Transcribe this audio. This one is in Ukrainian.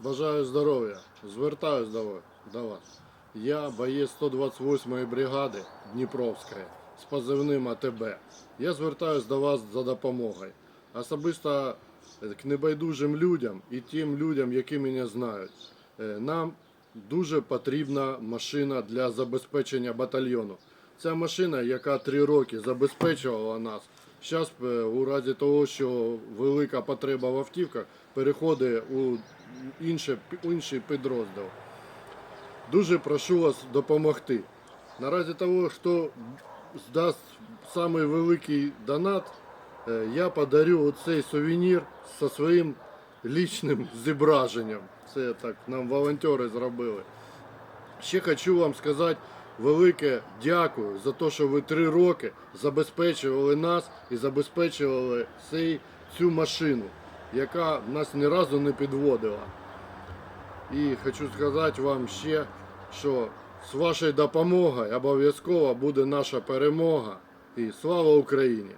Бажаю здоров'я. Звертаюсь до вас. Я боєць 128-ї бригади Дніпровської з позивним АТБ. Я звертаюсь до вас за допомогою. Особисто к небайдужим людям і тим людям, які мене знають. Е, Нам дуже потрібна машина для забезпечення батальйону. Ця машина, яка три роки забезпечувала нас, зараз у разі того, що велика потреба в автівках, переходить у інше, інший підрозділ. Дуже прошу вас допомогти. Наразі того, хто здасть самий великий донат, е, я подарю оцей сувенір зі своїм лічним зображенням. Це так нам волонтери зробили. Ще хочу вам сказати велике дякую за те, що ви три роки забезпечували нас і забезпечували цей, цю машину, яка нас ні разу не підводила. І хочу сказати вам ще, що з вашою допомогою обов'язково буде наша перемога. І слава Україні!